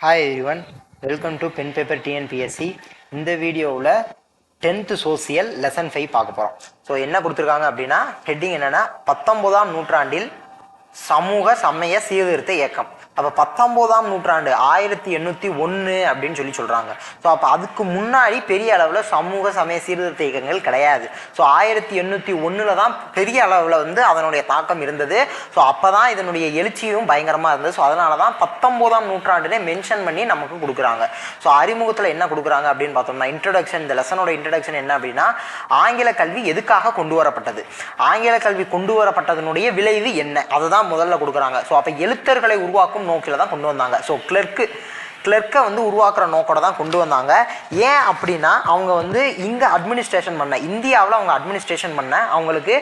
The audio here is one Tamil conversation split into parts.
Hi everyone welcome to pen paper TNPSC இந்த வீடியோவில் டென்த்து சோசியல் லெசன் ஃபைவ் பார்க்க போகிறோம் ஸோ என்ன கொடுத்துருக்காங்க அப்படின்னா ஹெட்டிங் என்னென்னா பத்தொம்போதாம் நூற்றாண்டில் சமூக சமய சீர்திருத்த இயக்கம். அப்போ பத்தொம்போதாம் நூற்றாண்டு ஆயிரத்தி எண்ணூற்றி ஒன்று அப்படின்னு சொல்லி சொல்கிறாங்க ஸோ அப்போ அதுக்கு முன்னாடி பெரிய அளவில் சமூக சமய சீர்திருத்த இயக்கங்கள் கிடையாது. ஸோ ஆயிரத்தி எண்ணூற்றி ஒன்றில் தான் பெரிய அளவில் வந்து அதனுடைய தாக்கம் இருந்தது. ஸோ அப்போ தான் இதனுடைய எழுச்சியும் பயங்கரமாக இருந்தது. ஸோ அதனால தான் பத்தொம்போதாம் நூற்றாண்டுனே மென்ஷன் பண்ணி நமக்கு கொடுக்குறாங்க. ஸோ அறிமுகத்தில் என்ன கொடுக்குறாங்க அப்படின்னு பார்த்தோம்னா இன்ட்ரடக்ஷன் இந்த லெசனோட இன்ட்ரடக்ஷன் என்ன அப்படின்னா ஆங்கில கல்வி எதுக்காக கொண்டு வரப்பட்டது? ஆங்கில கல்வி கொண்டு வரப்பட்டதனுடைய விளைவு என்ன? அதுதான் தான் முதல்ல கொடுக்குறாங்க. ஸோ அப்போ எழுத்தர்களை உருவாக்கும் நோக்கில் தான் கொண்டு வந்தாங்க. ஸோ கிளர்க்கு கிளர்க்கை வந்து உருவாக்குற நோக்கோட தான் கொண்டு வந்தாங்க. ஏன் அப்படின்னா அவங்க வந்து இங்கே அட்மினிஸ்ட்ரேஷன் பண்ண இந்தியாவில் அவங்க அட்மினிஸ்ட்ரேஷன் பண்ண அவங்களுக்கு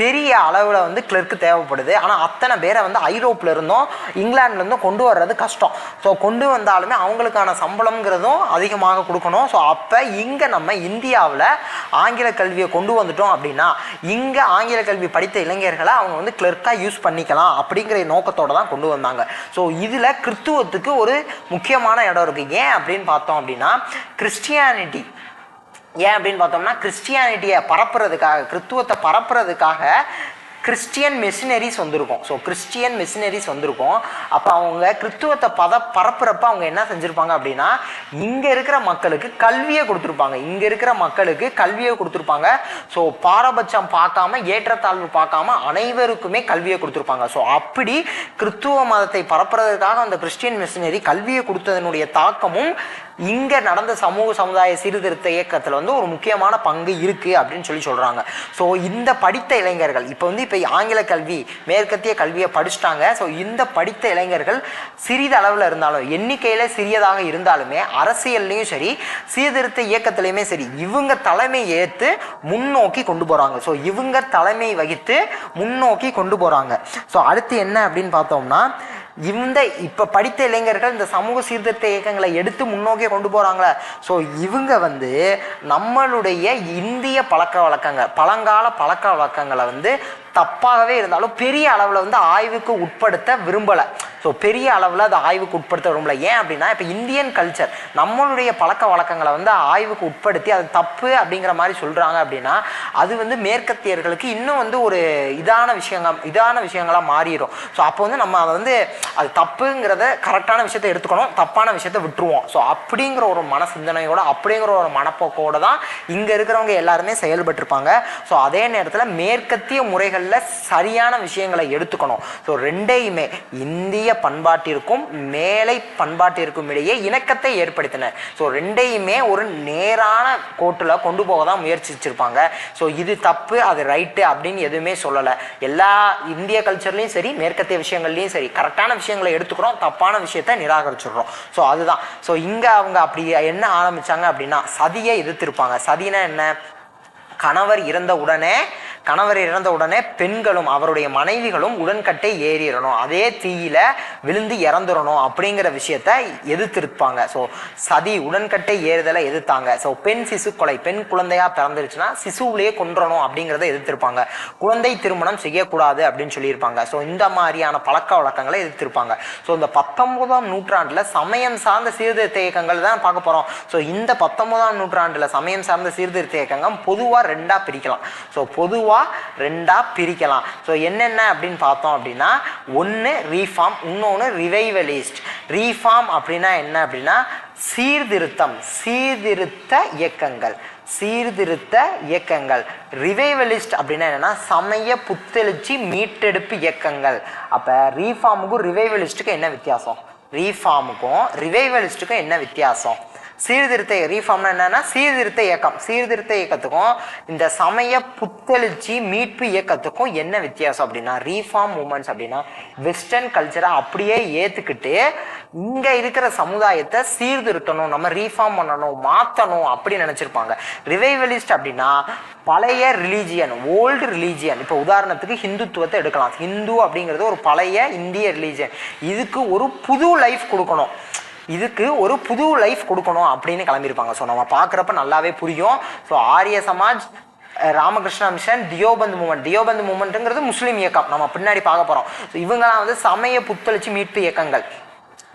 பெரிய அளவில் வந்து கிளர்க்கு தேவைப்படுது. ஆனால் அத்தனை பேரை வந்து ஐரோப்பில் இருந்தும் இங்கிலாந்துலேருந்தும் கொண்டு வர்றது கஷ்டம். ஸோ கொண்டு வந்தாலுமே அவங்களுக்கான சம்பளம்ங்கிறதும் அதிகமாக கொடுக்கணும். ஸோ அப்போ இங்கே நம்ம இந்தியாவில் ஆங்கில கல்வியை கொண்டு வந்துட்டோம் அப்படின்னா இங்கே ஆங்கில கல்வி படித்த இளைஞர்களை அவங்க வந்து கிளர்க்காக யூஸ் பண்ணிக்கலாம் அப்படிங்கிற நோக்கத்தோடு தான் கொண்டு வந்தாங்க. ஸோ இதில் கிறித்துவத்துக்கு ஒரு முக்கியமான இடம் இருக்குது ஏன் அப்படின்னு பார்த்தோம் அப்படின்னா கிறிஸ்டியானிட்டி ஏன் அப்படின்னு பார்த்தோம்னா கிறிஸ்டியானிட்டியை பரப்புறதுக்காக கிறித்துவத்தை பரப்புறதுக்காக கிறிஸ்டியன் மிஷினரிஸ் வந்திருக்கும். ஸோ கிறிஸ்டியன் மிஷினரிஸ் வந்திருக்கும். அப்போ அவங்க கிறித்துவத்தை பத பரப்புறப்ப அவங்க என்ன செஞ்சுருப்பாங்க அப்படின்னா இங்கே இருக்கிற மக்களுக்கு கல்வியை கொடுத்துருப்பாங்க. இங்கே இருக்கிற மக்களுக்கு கல்வியை கொடுத்துருப்பாங்க. ஸோ பாரபட்சம் பார்க்காம ஏற்றத்தாழ்வு பார்க்காம அனைவருக்குமே கல்வியை கொடுத்துருப்பாங்க. ஸோ அப்படி கிறித்துவ மதத்தை பரப்புறதுக்காக அந்த கிறிஸ்டியன் மிஷினரி கல்வியை கொடுத்ததனுடைய தாக்கமும் இங்கே நடந்த சமூக சமுதாய சீர்திருத்த இயக்கத்தில் வந்து ஒரு முக்கியமான பங்கு இருக்குது அப்படின்னு சொல்லி சொல்கிறாங்க ஸோ இந்த படித்த இளைஞர்கள் இப்போ வந்து இப்போ ஆங்கில கல்வி மேற்கத்திய கல்வியை படிச்சுட்டாங்க. ஸோ இந்த படித்த இளைஞர்கள் சிறிதளவில் இருந்தாலும் எண்ணிக்கையில் சிறியதாக இருந்தாலுமே அரசியல்லையும் சரி சீர்திருத்த இயக்கத்துலேயுமே சரி இவங்க தலைமை ஏற்று முன்னோக்கி கொண்டு போகிறாங்க ஸோ இவங்க தலைமை வகித்து முன்னோக்கி கொண்டு போகிறாங்க ஸோ அடுத்து என்ன அப்படின்னு பார்த்தோம்னா இந்த இப்போ படித்த இளைஞர்கள் இந்த சமூக சீர்திருத்த இயக்கங்களை எடுத்து முன்னோக்கி கொண்டு போகிறாங்களே ஸோ இவங்க வந்து நம்மளுடைய இந்திய பழக்க வழக்கங்கள் பழங்கால பழக்க வழக்கங்களை வந்து தப்பாகவே இருந்தாலும் பெரிய அளவில் வந்து ஆய்வுக்கு உட்படுத்த விரும்பலை. ஸோ பெரிய அளவில் அதை ஆய்வுக்கு உட்படுத்த விரும்பலை. ஏன் அப்படின்னா இப்போ இந்தியன் கல்ச்சர் நம்மளுடைய பழக்க வழக்கங்களை வந்து ஆய்வுக்கு உட்படுத்தி அது தப்பு அப்படிங்கிற மாதிரி சொல்கிறாங்க அப்படின்னா அது வந்து மேற்கத்தியர்களுக்கு இன்னும் வந்து ஒரு இதான விஷயங்கள் இதான விஷயங்களாக மாறிடும் ஸோ அப்போ வந்து நம்ம அதை வந்து அது தப்புங்கிறத கரெக்டான விஷயத்தை எடுத்துக்கணும் தப்பான விஷயத்த விட்டுருவோம். ஸோ அப்படிங்கிற ஒரு மன சிந்தனையோட அப்படிங்கிற ஒரு மனப்போக்கோட தான் இங்கே இருக்கிறவங்க எல்லாருமே செயல்பட்டிருப்பாங்க. ஸோ அதே நேரத்தில் மேற்கத்திய முறைகளில் சரியான விஷயங்களை எடுத்துக்கணும். ஸோ ரெண்டையுமே இந்திய பண்பாட்டிற்கும் மேலை பண்பாட்டிற்கும் இடையே இணக்கத்தை ஏற்படுத்தின. ஸோ ரெண்டையுமே ஒரு நேரான கோட்டில் கொண்டு போக தான் முயற்சிச்சிருப்பாங்க. ஸோ இது தப்பு அது ரைட்டு அப்படின்னு எதுவுமே சொல்லலை. எல்லா இந்திய கல்ச்சர்லையும் சரி மேற்கத்திய விஷயங்கள்லையும் சரி கரெக்டான விஷயங்களை எடுத்துக்கிறோம் தப்பான விஷயத்தை நிராகரிச்சிடுறோம். ஸோ அதுதான். ஸோ இங்கே அவங்க அப்படி என்ன ஆரம்பிச்சாங்க அப்படின்னா சதியை எதிர்த்திருப்பாங்க. சதினா என்ன? கணவர் இறந்த உடனே கணவர் இறந்த உடனே பெண்களும் அவருடைய மனைவிகளும் உடன்கட்டை ஏறிடணும். அதே தீயில விழுந்து இறந்துடணும் அப்படிங்கிற விஷயத்த எதிர்த்திருப்பாங்க. ஸோ சதி உடன்கட்டை ஏறுதலை எதிர்த்தாங்க. ஸோ பெண் சிசு கொலை பெண் குழந்தையா பிறந்துருச்சுன்னா சிசுவிலேயே கொன்றணும் அப்படிங்கிறத எதிர்த்திருப்பாங்க. குழந்தை திருமணம் செய்யக்கூடாது அப்படின்னு சொல்லியிருப்பாங்க. ஸோ இந்த மாதிரியான பழக்க வழக்கங்களை எதிர்த்திருப்பாங்க. ஸோ இந்த பத்தொன்பதாம் நூற்றாண்டில் சமயம் சார்ந்த சீர்திருத்த இயக்கங்கள் தான் பார்க்க போகிறோம் ஸோ இந்த பத்தொன்பதாம் நூற்றாண்டில் சமயம் சார்ந்த சீர்திருத்த இயக்கங்கள் பொதுவாக ரெண்டாக பிரிக்கலாம். ஸோ பொதுவாக ரெண்டாக பிரிக்கலாம். ஸோ என்னென்ன அப்படின்னு பார்த்தோம் அப்படின்னா ஒன்று ரீஃபார்ம் இன்னொன்று ரிவைவலிஸ்ட் ரீஃபார்ம் அப்படின்னா என்ன அப்படின்னா சீர்திருத்தம் சீர்திருத்த இயக்கங்கள் சீர்திருத்த இயக்கங்கள். ரிவைவலிஸ்ட் அப்படின்னா என்னென்னா சமய புத்தெழுச்சி மீட்டெடுப்பு இயக்கங்கள். அப்போ ரீஃபார்முக்கும் ரிவைவலிஸ்ட்டுக்கும் என்ன வித்தியாசம்? ரீஃபார்முக்கும் ரிவைவலிஸ்ட்டுக்கும் என்ன வித்தியாசம்? சீர்திருத்த ரீஃபார்ம்னா என்னன்னா சீர்திருத்த இயக்கம். சீர்திருத்த இயக்கத்துக்கும் இந்த சமய புத்தெழுச்சி மீட்பு இயக்கத்துக்கும் என்ன வித்தியாசம் அப்படின்னா ரீஃபார்ம் மூமெண்ட்ஸ் அப்படின்னா வெஸ்டர்ன் கல்ச்சரை அப்படியே ஏற்றுக்கிட்டு இங்கே இருக்கிற சமுதாயத்தை சீர்திருத்தணும் நம்ம ரீஃபார்ம் பண்ணணும் மாற்றணும் அப்படின்னு நினச்சிருப்பாங்க. ரிவைவலிஸ்ட் அப்படின்னா பழைய ரிலீஜியன் ஓல்டு ரிலீஜியன். இப்போ உதாரணத்துக்கு ஹிந்துத்துவத்தை எடுக்கலாம். ஹிந்து அப்படிங்கிறது ஒரு பழைய இந்திய ரிலீஜியன். இதுக்கு ஒரு புது லைஃப் கொடுக்கணும். இதுக்கு ஒரு புது லைஃப் கொடுக்கணும் அப்படின்னு கிளம்பியிருப்பாங்க. ஸோ நம்ம பார்க்குறப்ப நல்லாவே புரியும். So Arya Samaj Ramakrishna mission Deoband movement. Deoband மூமெண்ட்டுங்கிறது Muslim இயக்கம். நம்ம பின்னாடி பார்க்க போகிறோம் ஸோ இவங்கெல்லாம் வந்து சமய புத்தளிச்சு மீட்பு இயக்கங்கள்.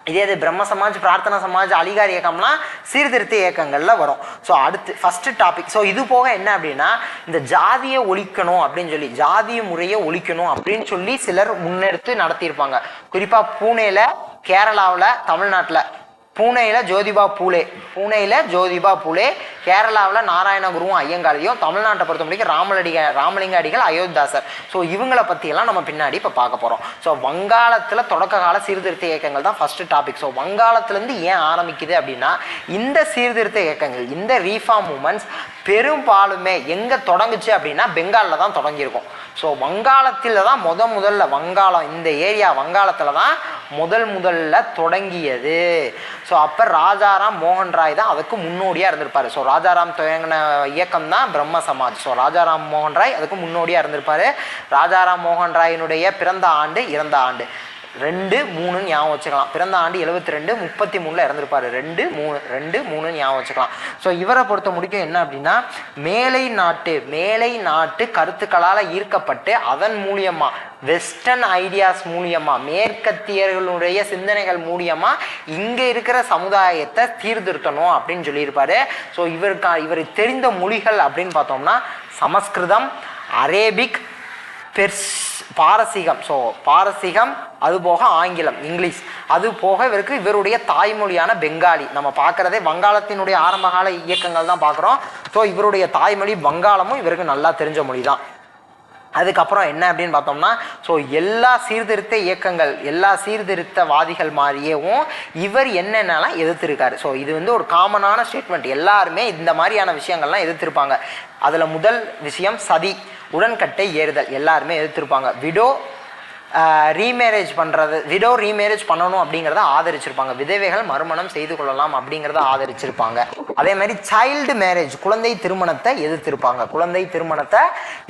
இதே இது பிரம்ம சமாஜ் பிரார்த்தனா சமாஜ் அலிகார் இயக்கம்லாம் சீர்திருத்த இயக்கங்களில் வரும். ஸோ அடுத்து ஃபஸ்ட்டு டாபிக் ஸோ இது போக என்ன அப்படின்னா இந்த ஜாதியை ஒழிக்கணும் அப்படின்னு சொல்லி ஜாதிய முறையை ஒழிக்கணும் அப்படின்னு சொல்லி சிலர் முன்னெடுத்து நடத்தியிருப்பாங்க. குறிப்பாக பூனேல கேரளாவில் தமிழ்நாட்டில். பூனேயில் ஜோதிபா பூலே. பூனேயில் ஜோதிபா பூலே. கேரளாவில் நாராயணகுருவும் ஐயங்காலையும் தமிழ்நாட்டை பொறுத்த வரைக்கும் ராமலடிக ராமலிங்க அடிகள் அயோத்தாசர் ஸோ இவங்களை பற்றியெல்லாம் நம்ம பின்னாடி இப்போ பார்க்க போகிறோம் ஸோ வங்காளத்தில் தொடக்க கால சீர்திருத்த இயக்கங்கள் தான் ஃபஸ்ட்டு டாபிக் ஸோ வங்காளத்துலேருந்து ஏன் ஆரம்பிக்குது அப்படின்னா இந்த சீர்திருத்த இயக்கங்கள் இந்த ரீஃபார்ம் மூமெண்ட்ஸ் பெரும்பாலுமே எங்கே தொடங்குச்சு அப்படின்னா பெங்காலில் தான் தொடங்கியிருக்கும். ஸோ வங்காளத்தில் தான் முத முதல்ல வங்காளம் இந்த ஏரியா வங்காளத்தில் தான் முதல் முதல்ல தொடங்கியது. ஸோ அப்போ ராஜாராம் மோகன் ராய் தான் அதுக்கு முன்னோடியாக இருந்திருப்பாரு. ஸோ ராஜாராம் துவங்கின இயக்கம் தான் பிரம்ம சமாஜ். ஸோ ராஜாராம் மோகன் ராய் அதுக்கு முன்னோடியாக இருந்திருப்பாரு. ராஜாராம் மோகன் ராயினுடைய பிறந்த ஆண்டு இறந்த ஆண்டு. ரெண்டு மூணுன்னு ஞாபகம் வச்சுக்கலாம். பிறந்த ஆண்டு எழுபத்தி ரெண்டு முப்பத்தி மூணில் இறந்துருப்பாரு. ரெண்டு மூணு ரெண்டு மூணு ஞாபகம் வச்சுக்கலாம். ஸோ இவரை பொறுத்த முடிக்கும் என்ன அப்படின்னா மேலை நாட்டு மேலை நாட்டு கருத்துக்களால் ஈர்க்கப்பட்டு அதன் மூலியமாக வெஸ்டர்ன் ஐடியாஸ் மூலியமாக மேற்கத்தியர்களுடைய சிந்தனைகள் மூலியமாக இங்கே இருக்கிற சமுதாயத்தை சீர்திருத்தணும் அப்படின்னு சொல்லியிருப்பாரு. ஸோ இவருக்கா இவருக்கு தெரிந்த மொழிகள் அப்படின்னு பார்த்தோம்னா சமஸ்கிருதம் அரேபிக் பெர்ஸ் பாரசீகம். ஸோ பாரசீகம் அது போக ஆங்கிலம் இங்கிலீஷ். அது போக இவருக்கு இவருடைய தாய்மொழியான பெங்காலி. நம்ம பார்க்குறதே வங்காளத்தினுடைய ஆரம்பகால இயக்கங்கள் தான் பார்க்குறோம். ஸோ இவருடைய தாய்மொழி வங்காளமும் இவருக்கு நல்லா தெரிஞ்ச மொழி தான் அதுக்கப்புறம் என்ன அப்படின்னு பார்த்தோம்னா ஸோ எல்லா சீர்திருத்த இயக்கங்கள் எல்லா சீர்திருத்தவாதிகள் மாதிரியேவும் இவர் என்னென்னலாம் எதிர்த்திருக்காரு. ஸோ இது வந்து ஒரு காமனான ஸ்டேட்மெண்ட் எல்லாருமே இந்த மாதிரியான விஷயங்கள்லாம் எதிர்த்திருப்பாங்க. அதில் முதல் விஷயம் சதி உடன்கட்டை ஏறுதல். எல்லாருமே எதிர்த்திருப்பாங்க. விடோ ரீமேரேஜ் பண்ணுறது விடோ ரீமேரேஜ் பண்ணணும் அப்படிங்கிறத ஆதரிச்சிருப்பாங்க. விதவைகள் மறுமணம் செய்து கொள்ளலாம் அப்படிங்கிறத ஆதரிச்சிருப்பாங்க. அதே மாதிரி சைல்டு மேரேஜ் குழந்தை திருமணத்தை எதிர்த்திருப்பாங்க. குழந்தை திருமணத்தை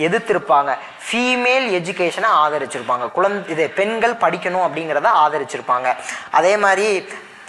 எதிர்த்திருப்பாங்க. ஃபீமேல் எஜுகேஷனை ஆதரிச்சிருப்பாங்க. குழந்தை இது பெண்கள் படிக்கணும் அப்படிங்கிறத ஆதரிச்சிருப்பாங்க. அதே மாதிரி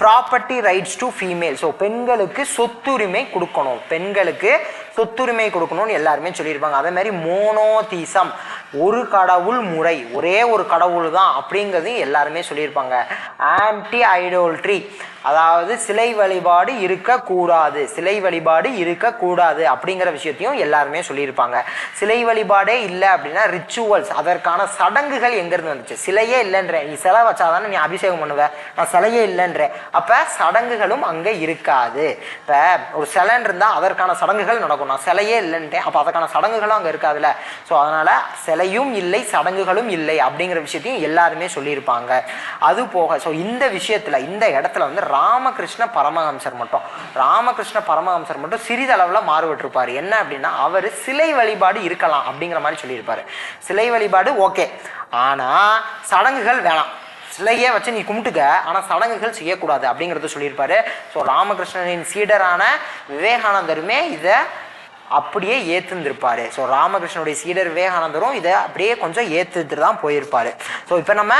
property rights to female so பெண்களுக்கு சொத்துரிமை கொடுக்கணும். பெண்களுக்கு சொத்துரிமை கொடுக்கணும்னு எல்லாருமே சொல்லியிருப்பாங்க. அதே மாதிரி மோனோதீசம் ஒரு கடவுள் முறை ஒரே ஒரு கடவுள் தான் அப்படிங்கிறதையும் எல்லாருமே சொல்லியிருப்பாங்க. ஆன்டி ஐடோல்ட்ரி அதாவது சிலை வழிபாடு இருக்கக்கூடாது. சிலை வழிபாடு இருக்கக்கூடாது அப்படிங்கிற விஷயத்தையும் எல்லாருமே சொல்லியிருப்பாங்க. சிலை வழிபாடே இல்லை அப்படின்னா ரிச்சுவல்ஸ் அதற்கான சடங்குகள் எங்கேருந்து வந்துச்சு? சிலையே இல்லைன்றேன் நீ சிலை வச்சாதானே நீ அபிஷேகம் பண்ணுவ. நான் சிலையே இல்லைன்றேன் அப்போ சடங்குகளும் அங்கே இருக்காது. இப்போ ஒரு சிலைன்னு இருந்தால் அதற்கான சடங்குகள் நடக்கும். நான் சிலையே இல்லைன்றேன் அப்போ அதற்கான சடங்குகளும் அங்கே இருக்காதுல்ல. ஸோ அதனால் சிலையும் இல்லை சடங்குகளும் இல்லை அப்படிங்கிற விஷயத்தையும் எல்லாருமே சொல்லியிருப்பாங்க. அது போக ஸோ இந்த விஷயத்தில் இந்த இடத்துல வந்து ராமகிருஷ்ண பரமஹம்சர் மட்டும். ராமகிருஷ்ண பரமஹம்சர் மட்டும் சிறிதளவில் மாறுபட்டிருப்பார். என்ன அப்படின்னா அவர் சிலை வழிபாடு இருக்கலாம் அப்படிங்கிற மாதிரி சொல்லியிருப்பார். சிலை வழிபாடு ஓகே. ஆனால் சடங்குகள் வேணாம். சிலையே வச்சு நீ கும்பிட்டுக்க. ஆனால் சடங்குகள் செய்யக்கூடாது அப்படிங்கிறத சொல்லியிருப்பாரு. ஸோ ராமகிருஷ்ணனின் சீடரான விவேகானந்தருமே இதை அப்படியே ஏற்றுந்திருப்பாரு ஸோ ராமகிருஷ்ணனுடைய சீடர் விவேகானந்தரும் இதை அப்படியே கொஞ்சம் ஏற்றுட்டு தான் போயிருப்பார். ஸோ இப்போ நம்ம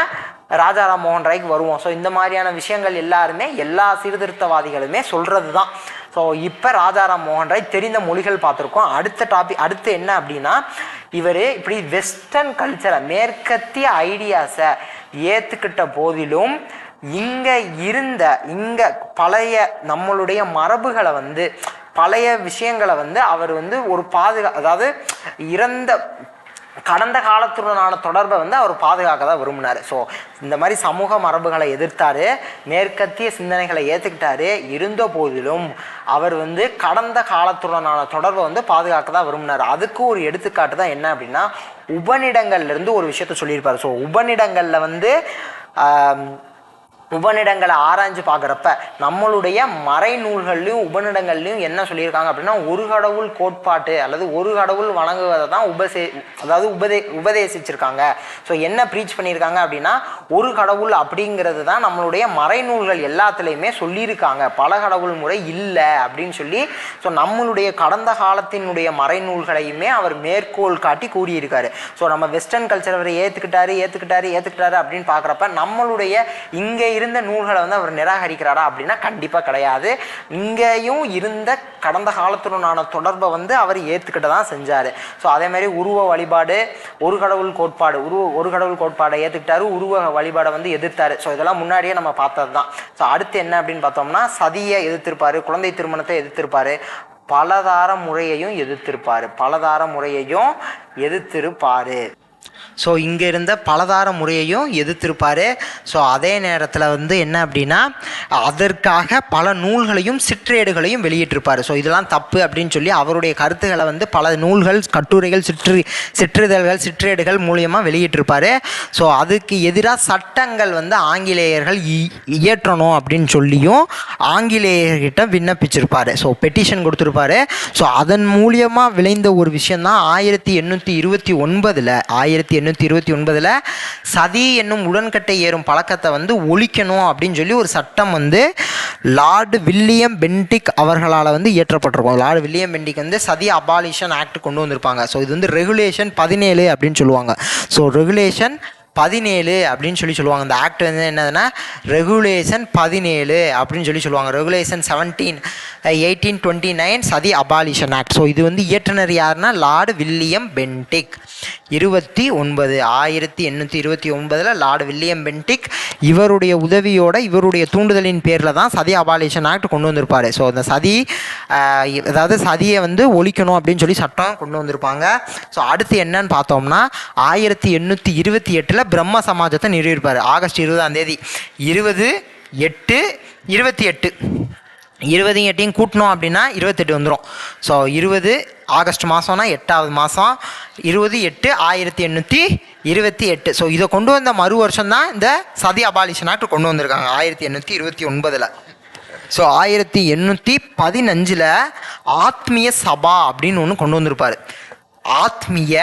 ராஜாராம் மோகன் ராய்க்கு வருவோம். ஸோ இந்த மாதிரியான விஷயங்கள் எல்லாருமே எல்லா சீர்திருத்தவாதிகளுமே சொல்கிறது தான் ஸோ இப்போ ராஜாராம் மோகன் ராய் தெரிந்த மொழிகள் பார்த்துருக்கோம். அடுத்த டாபிக் அடுத்து என்ன அப்படின்னா இவர் இப்படி வெஸ்டர்ன் கல்ச்சரை மேற்கத்திய ஐடியாஸை ஏற்றுக்கிட்ட போதிலும் இங்கே இருந்த இங்கே பழைய நம்மளுடைய மரபுகளை வந்து பழைய விஷயங்களை வந்து அவர் வந்து ஒரு பாதுகா அதாவது இறந்த கடந்த காலத்துடனான தொடர்பை வந்து அவர் பாதுகாக்க தான் விரும்பினார். ஸோ இந்த மாதிரி சமூக மரபுகளை எதிர்த்தாரு மேற்கத்திய சிந்தனைகளை ஏற்றுக்கிட்டாரு இருந்த போதிலும் அவர் வந்து கடந்த காலத்துடனான தொடர்பை வந்து பாதுகாக்க தான் விரும்பினார். அதுக்கு ஒரு எடுத்துக்காட்டு தான் என்ன அப்படின்னா உபநிடங்கள்லேருந்து ஒரு விஷயத்த சொல்லியிருப்பார். ஸோ உபநிடங்களில் வந்து உபநிடங்களை ஆராய்ஞ்சு பார்க்குறப்ப நம்மளுடைய மறைநூல்கள்லையும் உபநிடங்கள்லையும் என்ன சொல்லியிருக்காங்க அப்படின்னா ஒரு கடவுள் கோட்பாட்டு அல்லது ஒரு கடவுள் வணங்குவதை தான் உபசே அதாவது உபதே உபதேசிச்சிருக்காங்க. ஸோ என்ன ப்ரீச் பண்ணியிருக்காங்க அப்படின்னா ஒரு கடவுள் அப்படிங்கிறது தான் நம்மளுடைய மறைநூல்கள் எல்லாத்துலேயுமே சொல்லியிருக்காங்க. பல கடவுள் முறை இல்லை அப்படின்னு சொல்லி ஸோ நம்மளுடைய கடந்த காலத்தினுடைய மறைநூல்களையுமே அவர் மேற்கோள் காட்டி கூறியிருக்காரு. ஸோ நம்ம வெஸ்டர்ன் கல்ச்சர் அவர் ஏற்றுக்கிட்டாரு ஏற்றுக்கிட்டாரு ஏற்றுக்கிட்டாரு அப்படின்னு பார்க்குறப்ப நம்மளுடைய இங்கே இருந்த நூல்களை வந்து அவர் நிராகரிக்கிறாரா அப்படின்னா கண்டிப்பாக கிடையாது. இங்கேயும் இருந்த கடந்த காலத்துடனான தொடர்பை வந்து அவர் ஏற்றுக்கிட்ட தான் செஞ்சார். ஸோ அதே மாதிரி உருவ வழிபாடு ஒரு கடவுள் கோட்பாடு உருவ ஒரு கடவுள் கோட்பாடை ஏற்றுக்கிட்டாரு உருவ வழிபாடை வந்து எதிர்த்தார். ஸோ இதெல்லாம் முன்னாடியே நம்ம பார்த்தது தான் ஸோ அடுத்து என்ன அப்படின்னு பார்த்தோம்னா சதியை எதிர்த்திருப்பார் குழந்தை திருமணத்தை எதிர்த்திருப்பார் பலதார முறையையும் எதிர்த்திருப்பார். பலதார முறையையும் எதிர்த்திருப்பார். ஸோ இங்கே இருந்த பலதார முறையையும் எதிர்த்திருப்பார். ஸோ அதே நேரத்தில் வந்து என்ன அப்படின்னா அதற்காக பல நூல்களையும் சிற்றேடுகளையும் வெளியிட்டிருப்பார். ஸோ இதெல்லாம் தப்பு அப்படின்னு சொல்லி அவருடைய கருத்துக்களை வந்து பல நூல்கள் கட்டுரைகள் சிற்று சிற்றிதழ்கள் சிற்றேடுகள் மூலியமாக வெளியிட்டிருப்பார். ஸோ அதுக்கு எதிராக சட்டங்கள் வந்து ஆங்கிலேயர்கள் இ- இயற்றணும் அப்படின்னு சொல்லியும் ஆங்கிலேயர்கிட்ட விண்ணப்பிச்சிருப்பார். ஸோ பெட்டிஷன் கொடுத்துருப்பாரு. ஸோ அதன் மூலியமாக விளைந்த ஒரு விஷயந்தான் ஆயிரத்தி எண்ணூற்றி இருபத்தி ஒன்பதில் ஆயிரத்தி எண்ணூற்றி இருபத்தி ஒன்பதில் சதி என்னும் உடன்கட்டை ஏறும் பழக்கத்தை வந்து ஒழிக்கணும் அப்படின்னு சொல்லி ஒரு சட்டம் வந்து லார்டு வில்லியம் பென்டிக் அவர்களால் வந்து இயற்றப்பட்டிருக்கும். லார்டு வில்லியம் பென்டிக் வந்து சதி அபாலிஷன் ஆக்ட் கொண்டு வந்திருப்பாங்க. ஸோ இது வந்து ரெகுலேஷன் பதினேழு அப்படின்னு சொல்லுவாங்க. ஸோ ரெகுலேஷன் பதினேழு அப்படின்னு சொல்லி சொல்லுவாங்க. இந்த ஆக்ட் வந்து என்னதுன்னா ரெகுலேஷன் பதினேழு அப்படின்னு சொல்லி சொல்லுவாங்க. Regulation seventeen eighteen twenty nine sati abolition act so இது வந்து இயற்றுனர் யாருன்னா லார்டு வில்லியம் பென்டிக். இருபத்தி ஒன்பது ஆயிரத்தி எண்ணூற்றி இருபத்தி ஒன்பதில் லார்டு வில்லியம் பென்டிக் இவருடைய உதவியோட இவருடைய தூண்டுதலின் பேரில் தான் சதி அபாலிஷன் ஆக்ட் கொண்டு வந்திருப்பார். ஸோ அந்த சதி அதாவது சதியை வந்து ஒழிக்கணும் அப்படின்னு சொல்லி சட்டம் கொண்டு வந்திருப்பாங்க. ஸோ அடுத்து என்னன்னு பார்த்தோம்னா ஆயிரத்தி எண்ணூற்றி இருபத்தி எட்டில் பிரம்ம சமாஜத்தை நிறுவியிருப்பார் ஆகஸ்ட் இருபதாம் தேதி. இருபது எட்டு இருபத்தி எட்டு. இருபதையும் எட்டையும் கூட்டினோம் அப்படின்னா இருபத்தெட்டு வந்துடும் ஸோ இருபது ஆகஸ்ட் மாதம்னா எட்டாவது மாதம் இருபது எட்டு ஆயிரத்தி எண்ணூற்றி இருபத்தி எட்டு. ஸோ இதை கொண்டு வந்த மறு வருஷம் தான் இந்த சதி அபாலிஷன் ஆக்ட் கொண்டு வந்திருக்காங்க. ஆயிரத்தி எண்ணூற்றி இருபத்தி ஒன்பதில். ஸோ ஆயிரத்தி எண்ணூற்றி பதினஞ்சில் ஆத்மீய சபா அப்படின்னு ஒன்று கொண்டு வந்திருப்பார். ஆத்மீய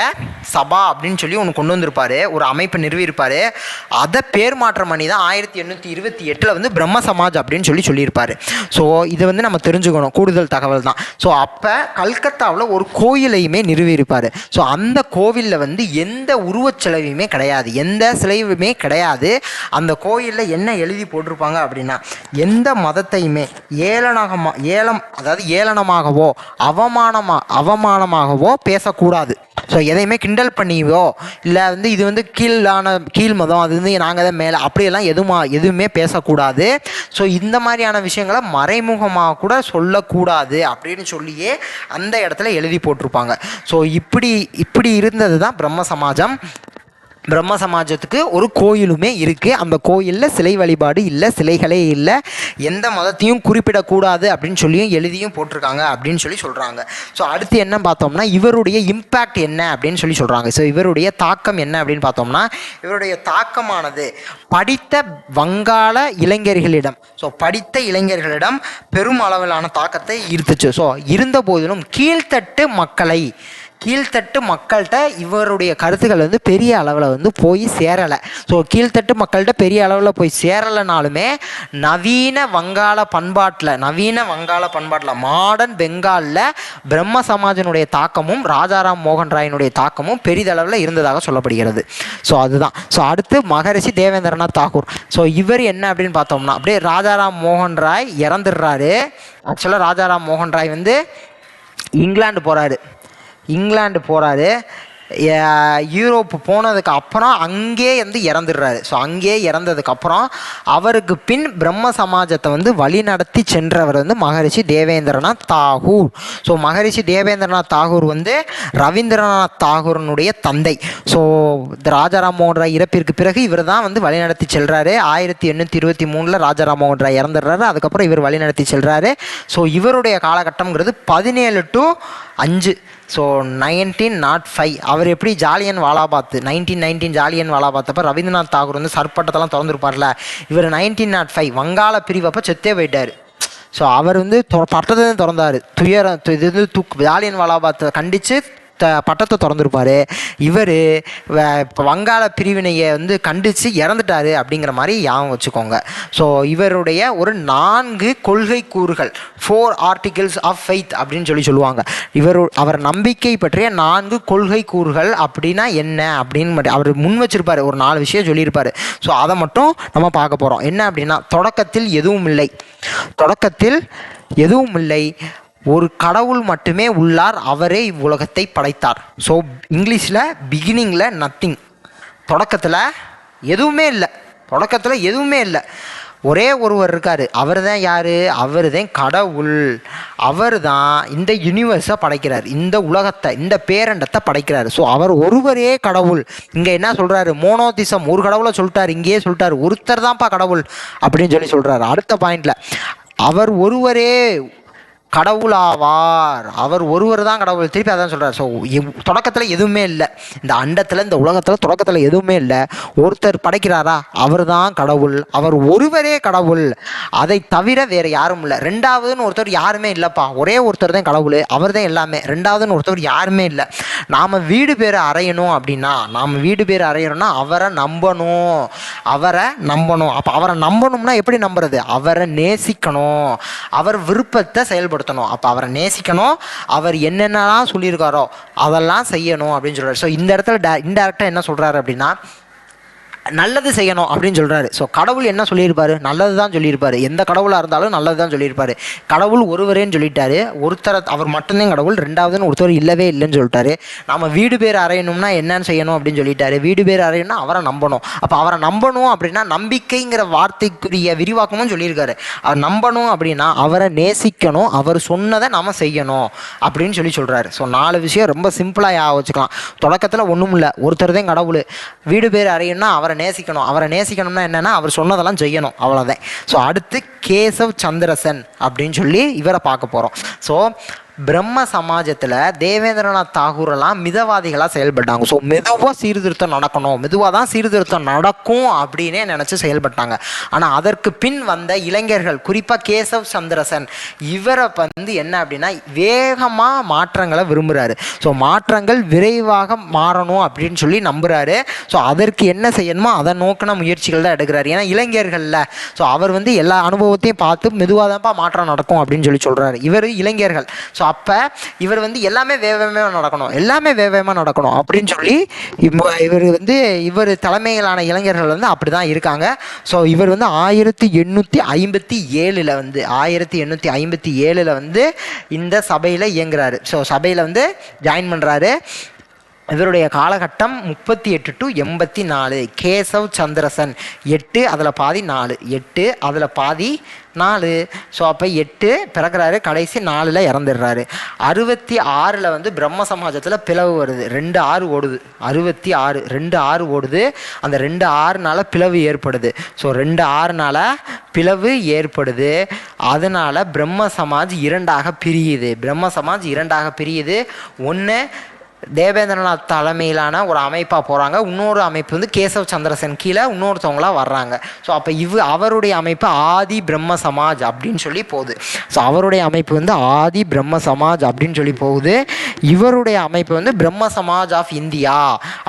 சபா அப்படின்னு சொல்லி ஒன்று கொண்டு வந்திருப்பார். ஒரு அமைப்பை நிறுவியிருப்பார். அதை பேர் மாற்றம் பண்ணி தான் ஆயிரத்தி எண்ணூற்றி இருபத்தி எட்டில் வந்து பிரம்ம சமாஜ் அப்படின்னு சொல்லி சொல்லியிருப்பார். ஸோ இதை வந்து நம்ம தெரிஞ்சுக்கணும். கூடுதல் தகவல் தான். ஸோ அப்போ கல்கத்தாவில் ஒரு கோயிலையுமே நிறுவியிருப்பார். ஸோ அந்த கோவிலில் வந்து எந்த உருவச் செலவையுமே கிடையாது. எந்த சிலையுமே கிடையாது. அந்த கோயிலில் என்ன எழுதி போட்டிருப்பாங்க அப்படின்னா எந்த மதத்தையுமே ஏளனகமாக ஏலம் அதாவது ஏளனமாகவோ அவமானமாக அவமானமாகவோ பேசக்கூடாது. ஸோ எதையுமே கிண்டல் பண்ணியோ இல்லை வந்து இது வந்து கீழான கீழ் மதம் அது வந்து நாங்கள் தான் மேலே அப்படியெல்லாம் எதுவுமா எதுவுமே பேசக்கூடாது. ஸோ இந்த மாதிரியான விஷயங்களை மறைமுகமாக கூட சொல்லக்கூடாது அப்படின்னு சொல்லியே அந்த இடத்துல எழுதி போட்டிருப்பாங்க. ஸோ இப்படி இப்படி இருந்தது தான் பிரம்ம சமாஜம். பிரம்ம சமாஜத்துக்கு ஒரு கோயிலுமே இருக்குது அந்த கோயிலில் சிலை வழிபாடு இல்லை சிலைகளே இல்லை. எந்த மதத்தையும் குறிப்பிடக்கூடாது அப்படின்னு சொல்லியும் எழுதியும் போட்டிருக்காங்க அப்படின்னு சொல்லி சொல்கிறாங்க ஸோ அடுத்து என்ன பார்த்தோம்னா இவருடைய இம்பேக்ட் என்ன அப்படின்னு சொல்லி சொல்கிறாங்க ஸோ இவருடைய தாக்கம் என்ன அப்படின்னு பார்த்தோம்னா இவருடைய தாக்கமானது படித்த வங்காள இளைஞர்களிடம் ஸோ படித்த இளைஞர்களிடம் பெரும் அளவிலான தாக்கத்தை ஈர்த்துச்சு. ஸோ இருந்த போதிலும் கீழ்த்தட்டு மக்களை கீழ்த்தட்டு மக்கள்கிட்ட இவருடைய கருத்துக்கள் வந்து பெரிய அளவில் வந்து போய் சேரலை. ஸோ கீழ்த்தட்டு மக்கள்கிட்ட பெரிய அளவில் போய் சேரலைனாலுமே நவீன வங்காள பண்பாட்டில் நவீன வங்காள பண்பாட்டில் மாடர்ன் பெங்காலில் பிரம்ம சமாஜனுடைய தாக்கமும் ராஜாராம் மோகன் ராயினுடைய தாக்கமும் பெரிதளவில் இருந்ததாக சொல்லப்படுகிறது. ஸோ அதுதான். ஸோ அடுத்து மகரிஷி தேவேந்திரநாத் தாகூர். ஸோ இவர் என்ன அப்படின்னு பார்த்தோம்னா அப்படியே ராஜாராம் மோகன் ராய் இறந்துடுறாரு. ஆக்சுவலாக ராஜாராம் மோகன் ராய் வந்து இங்கிலாந்து போகிறாரு இங்கிலாந்து போகிறாரு யூரோப் போனதுக்கு அப்புறம் அங்கே வந்து இறந்துடுறாரு. ஸோ அங்கே இறந்ததுக்கப்புறம் அவருக்கு பின் பிரம்ம சமாஜத்தை வந்து வழிநடத்தி சென்றவர் வந்து மகரிஷி தேவேந்திரநாத் தாகூர். ஸோ மகரிஷி தேவேந்திரநாத் தாகூர் வந்து ரவீந்திரநாத் தாகூரனுடைய தந்தை. ஸோ ராஜாராம் மோகன் ராய் இறப்பிற்கு பிறகு இவர் தான் வந்து வழிநடத்தி செல்கிறாரு ஆயிரத்தி எண்ணூற்றி இருபத்தி மூணில் ராஜாராம் மோகன் ராய் இறந்துடுறாரு. அதுக்கப்புறம் இவர் வழிநடத்தி செல்கிறாரு ஸோ இவருடைய காலகட்டம்ங்கிறது பதினேழு டு அஞ்சு. ஸோ நைன்டீன் நாட் ஃபைவ் அவர் எப்படி ஜாலியன் வாலாபாத் நைன்டீன் நைன்டீன் ஜாலியன் வாலாபாத் அப்போ ரவீந்திரநாத் தாகூர் வந்து சர்பட்டத்தெல்லாம் திறந்துருப்பார்ல. இவர் நைன்டீன் நாட் ஃபைவ் வங்காள பிரிவு அப்போ செத்தே போயிட்டார். ஸோ அவர் வந்து பட்டத்தை திறந்தார். துயரம் இது வந்து தூக்கு ஜாலியன் வாலாபாத்தை கண்டித்து த பட்டத்தை திறந்துருப்பார். இவர் இப்போ வங்காள பிரிவினையை வந்து கண்டித்து இறந்துட்டாரு அப்படிங்கிற மாதிரி ஞாபகம் வச்சுக்கோங்க. ஸோ இவருடைய ஒரு நான்கு கொள்கை கூறுகள் ஃபோர் ஆர்டிகிள்ஸ் ஆஃப் ஃபெய்த் அப்படின்னு சொல்லி சொல்லுவாங்க. இவர் அவர் நம்பிக்கை பற்றிய நான்கு கொள்கை கூறுகள் அப்படின்னா என்ன அப்படின்னு அவர் முன் வச்சிருப்பாரு ஒரு நாலு விஷயம் சொல்லியிருப்பார். ஸோ அதை மட்டும் நம்ம பார்க்க போகிறோம் என்ன அப்படின்னா தொடக்கத்தில் எதுவும் இல்லை. தொடக்கத்தில் எதுவும் இல்லை. ஒரு கடவுள் மட்டுமே உள்ளார் அவரே இவ்வுலகத்தை படைத்தார். ஸோ இங்கிலீஷில் பிகினிங்கில் நத்திங் தொடக்கத்தில் எதுவுமே இல்லை. தொடக்கத்தில் எதுவுமே இல்லை. ஒரே ஒருவர் இருக்கார். அவர் தான் யார்? அவர் தான் கடவுள். அவர் தான் இந்த யூனிவர்ஸை படைக்கிறார். இந்த உலகத்தை இந்த பேரண்டத்தை படைக்கிறார். ஸோ அவர் ஒருவரே கடவுள். இங்கே என்ன சொல்கிறாரு மோனோதிசம் ஒரு கடவுளை சொல்லிட்டார் இங்கேயே சொல்லிட்டார். ஒருத்தர் தான்ப்பா கடவுள் அப்படின்னு சொல்லி சொல்கிறாரு அடுத்த பாயிண்டில் அவர் ஒருவரே கடவுளாவார். அவர் ஒருவர் தான் கடவுள். திருப்பி அதான் சொல்கிறார் ஸோ தொடக்கத்தில் எதுவுமே இல்லை. இந்த அண்டத்தில் இந்த உலகத்தில் தொடக்கத்தில் எதுவுமே இல்லை. ஒருத்தர் படைக்கிறாரா? அவர் தான் கடவுள். அவர் ஒருவரே கடவுள். அதை தவிர வேறு யாரும் இல்லை. ரெண்டாவதுன்னு ஒருத்தர் யாருமே இல்லைப்பா. ஒரே ஒருத்தர் தான் கடவுள். அவர் தான் எல்லாமே. ரெண்டாவதுன்னு ஒருத்தர் யாருமே இல்லை. நாம் வீடு பேரை அறையணும் அப்படின்னா நாம் வீடு பேர் அறையணும்னா அவரை நம்பணும். அவரை நம்பணும். அப்போ அவரை நம்பணும்னா எப்படி நம்புறது? அவரை நேசிக்கணும். அவர் விருப்பத்தை செயல்படுத்தணும் அப்போ அவரை நேசிக்கணும். அவர் என்னென்னலாம் சொல்லியிருக்காரோ அதெல்லாம் செய்யணும் அப்படின்னு சொல்கிறார் ஸோ இந்த இடத்துல ட இன்டெரக்டாக என்ன சொல்கிறாரு அப்படின்னா நல்லது செய்யணும் அப்படின்னு சொல்கிறாரு ஸோ கடவுள் என்ன சொல்லியிருப்பாரு? நல்லது தான் சொல்லியிருப்பார். எந்த கடவுளாக இருந்தாலும் நல்லது தான் சொல்லியிருப்பார். கடவுள் ஒருவரேன்னு சொல்லிட்டாரு. ஒருத்தரை அவர் மட்டும்தான் கடவுள். ரெண்டாவதுன்னு ஒருத்தர் இல்லவே இல்லைன்னு சொல்லிட்டாரு. நம்ம வீடு பேர் அறையணும்னா என்னன்னு செய்யணும் அப்படின்னு சொல்லிட்டாரு. வீடு பேர் அறையணும்னா அவரை நம்பணும். அப்போ அவரை நம்பணும் அப்படின்னா நம்பிக்கைங்கிற வார்த்தைக்குரிய விரிவாக்கமும் சொல்லியிருக்காரு. அவர் நம்பணும் அப்படின்னா அவரை நேசிக்கணும். அவர் சொன்னதை நம்ம செய்யணும் அப்படின்னு சொல்லி சொல்கிறாரு ஸோ நாலு விஷயம் ரொம்ப சிம்பிளாக யா வச்சுக்கலாம். தொடக்கத்தில் ஒன்றும் இல்லை ஒருத்தர் தான் கடவுள். வீடு பேர் அறையணும்னா அவரை நேசிக்கணும். அவரை நேசிக்கணும்னா என்னென்னா அவர் சொன்னதெல்லாம் செய்யணும். அவ்வளோதான் ஸோ அடுத்து கேசவ் சந்திரசன் அப்படின்னு சொல்லி இவரை பார்க்க போகிறோம் ஸோ பிரம்ம சமாஜத்தில் தேவேந்திரநாத் தாகூரெல்லாம் மிதவாதிகளாக செயல்பட்டாங்க. ஸோ மெதுவாக சீர்திருத்தம் நடக்கணும். மெதுவாக தான் சீர்திருத்தம் நடக்கும் அப்படின்னே நினச்சி செயல்பட்டாங்க. ஆனால் அதற்கு பின் வந்த இளைஞர்கள் குறிப்பாக கேசவ் சந்திரசன் இவரை வந்து என்ன அப்படின்னா வேகமாக மாற்றங்களை விரும்புகிறாரு ஸோ மாற்றங்கள் விரைவாக மாறணும் அப்படின்னு சொல்லி நம்புகிறாரு ஸோ அதற்கு என்ன செய்யணுமோ அதை நோக்கின முயற்சிகள் தான் எடுக்கிறாரு. ஏன்னா இளைஞர்களில் ஸோ அவர் வந்து எல்லா அனுபவத்தையும் பார்த்து மெதுவாக தான்ப்பா மாற்றம் நடக்கும் அப்படின்னு சொல்லி சொல்கிறாரு இவர் இளைஞர்கள். ஸோ அப்போ இவர் வந்து எல்லாமே வேகமாக நடக்கணும். எல்லாமே வேகமாக நடக்கணும் அப்படின்னு சொல்லி இம்ம- இவர் வந்து இவர் தலைமையிலான இளைஞர்கள் வந்து அப்படி தான் இருக்காங்க. ஸோ இவர் வந்து ஆயிரத்தி எண்ணூற்றி ஐம்பத்தி ஏழில் வந்து ஆயிரத்தி எண்ணூற்றி ஐம்பத்தி ஏழில் வந்து இந்த சபையில் இயங்குறாரு. ஸோ சபையில் வந்து ஜாயின் பண்ணுறாரு இவருடைய காலகட்டம் முப்பத்தி எட்டு டு எண்பத்தி நாலு கேசவ் சந்திரசன் எட்டு அதில் பாதி நாலு. எட்டு அதில் பாதி நாலு. ஸோ அப்போ எட்டு பிறக்கிறாரு கடைசி நாலில் இறந்துடுறாரு. அறுபத்தி ஆறில் வந்து பிரம்ம சமாஜத்தில் பிளவு வருது. ரெண்டு ஆறு ஓடுது. அறுபத்தி ஆறு ரெண்டு ஆறு ஓடுது. அந்த ரெண்டு ஆறுனால பிளவு ஏற்படுது. ஸோ ரெண்டு ஆறுனால பிளவு ஏற்படுது. அதனால் பிரம்ம சமாஜ் இரண்டாக பிரியுது. பிரம்ம சமாஜ் இரண்டாக பிரியுது. ஒன்று தேவேந்திரநாத் தலைமையிலான ஒரு அமைப்பாக போகிறாங்க இன்னொரு அமைப்பு வந்து கேசவ் சந்திரசன் கீழே இன்னொருத்தவங்களாக வர்றாங்க. ஸோ அப்போ இவ் அவருடைய அமைப்பு ஆதி பிரம்ம சமாஜ் அப்படின்னு சொல்லி போகுது. ஸோ அவருடைய அமைப்பு வந்து ஆதி பிரம்ம சமாஜ் அப்படின்னு சொல்லி போகுது. இவருடைய அமைப்பு வந்து பிரம்ம சமாஜ் ஆஃப் இந்தியா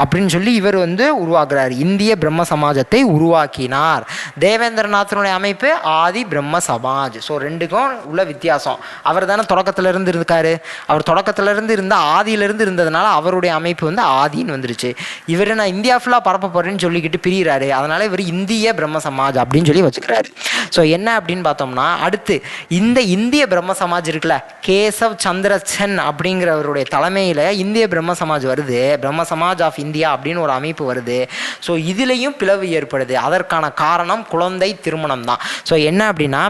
அப்படின்னு சொல்லி இவர் வந்து உருவாக்குறாரு. இந்திய பிரம்ம சமாஜத்தை உருவாக்கினார். தேவேந்திரநாத்தினுடைய அமைப்பு ஆதி பிரம்ம சமாஜ். ஸோ ரெண்டுக்கும் உள்ள வித்தியாசம். அவர் தானே தொடக்கத்திலிருந்து இருக்காரு அவர் தொடக்கத்திலிருந்து இருந்த ஆதியிலிருந்து இருந்ததுனால அவருடைய அமைப்பு வந்து ஆதின்னு வந்துருச்சு. இவர் நான் இந்தியா ஃபுல்லாக பரப்ப போகிறேன்னு சொல்லிக்கிட்டு பிரிகிறாரு அதனால் இவர் இந்திய பிரம்ம சமாஜ் அப்படின்னு சொல்லி வச்சுக்கிறாரு. ஸோ என்ன அப்படின்னு பார்த்தோம்னா அடுத்து இந்த இந்திய பிரம்ம சமாஜ் இருக்குல்ல கேசவ் சந்திரசன் அப்படிங்கிறவருடைய தலைமையில் இந்திய பிரம்ம சமாஜ் வருது. பிரம்ம சமாஜ் ஆஃப் இந்தியா அப்படின்னு ஒரு அமைப்பு வருது. ஸோ இதுலேயும் பிளவு ஏற்படுது. அதற்கான காரணம் குழந்தை திருமணம் தான். ஸோ என்ன அப்படின்னா